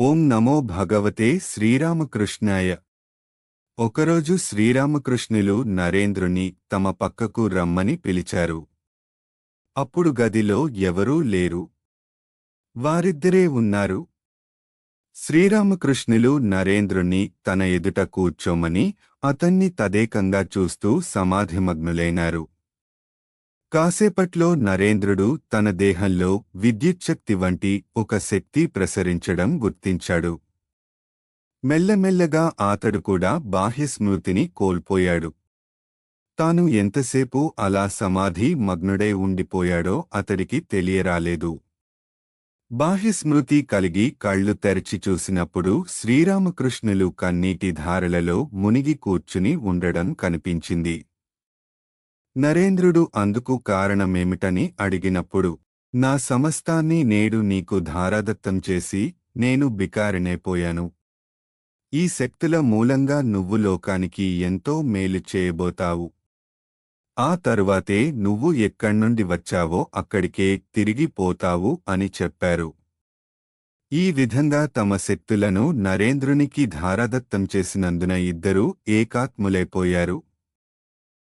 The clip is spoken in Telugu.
ఓం నమో భగవతే శ్రీరామకృష్ణాయ. ఒకరోజు శ్రీరామకృష్ణులు నరేంద్రుని తమ పక్కకు రమ్మని పిలిచారు. అప్పుడు గదిలో ఎవరూ లేరు. వారిద్దరే ఉన్నారు. శ్రీరామకృష్ణులు నరేంద్రుణ్ణి తన ఎదుట కూర్చోమని అతన్ని తదేకంగా చూస్తూ సమాధిమగ్నులైనారు. కాసేపట్లో నరేంద్రుడు తన దేహంలో విద్యుచ్ఛక్తి వంటి ఒక శక్తి ప్రసరించడం గుర్తించాడు. మెల్లమెల్లగా అతడు కూడా బాహ్య స్మృతిని కోల్పోయాడు. తాను ఎంతసేపు అలా సమాధి మగ్నుడై ఉండిపోయాడో అతడికి తెలియరాలేదు. బాహ్య స్మృతి కలిగి కళ్ళు తెరచి చూసినప్పుడు శ్రీరామకృష్ణులు కన్నీటి ధారలలో మునిగి కూర్చుని ఉండడం కనిపించింది. నరేంద్రుడు అందుకు కారణమేమిటని అడిగినప్పుడు నా సమస్తాన్ని నేడు నీకు ధారాదత్తం చేసి నేను బికారినైపోయాను ఈ శక్తుల మూలంగా నువ్వు లోకానికి ఎంతో మేలు చేయబోతావు. ఆ తరువాతే నువ్వు ఎక్కడ్నుండి వచ్చావో అక్కడికే తిరిగి పోతావు అని చెప్పారు. ఈ విధంగా తమ శక్తులను నరేంద్రునికి ధారాదత్తం చేసినందున ఇద్దరూ ఏకాత్ములైపోయారు.